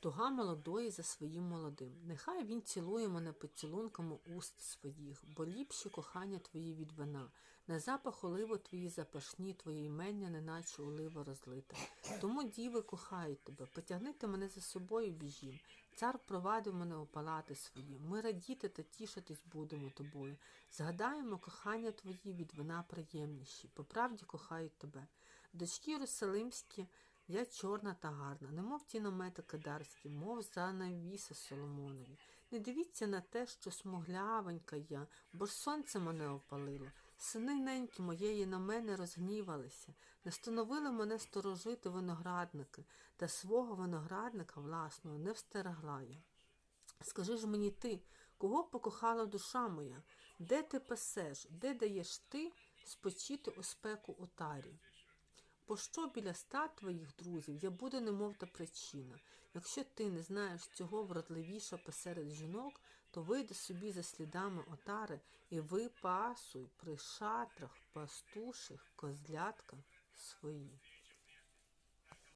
Туга молодої за своїм молодим. Нехай він цілує мене поцілунками уст своїх, бо ліпші кохання твої від вина. На запах оливо твої запашні, твоє імення, неначе олива розлита. Тому діви кохають тебе, потягнити мене за собою біжім. Цар провадив мене у палати свої. Ми радіти та тішитись будемо тобою. Згадаємо кохання твої від вина приємніші. По правді кохають тебе. Дочки Єрусалимські, я чорна та гарна, немов ті намети кадарські, мов занавіси Соломонові. Не дивіться на те, що смуглявенька я, бо ж сонце мене опалило. Сини неньки моєї на мене розгнівалися, не становили мене сторожити виноградники, та свого виноградника власного не встерегла я. Скажи ж мені ти, кого покохала душа моя? Де ти пасеш, де даєш ти спочити у спеку отарі? Пощо біля ста твоїх друзів я буду немов та причина. Якщо ти не знаєш цього вродливіша посеред жінок, то вийди собі за слідами отари і випасуй при шатрах пастуших козлятка свої.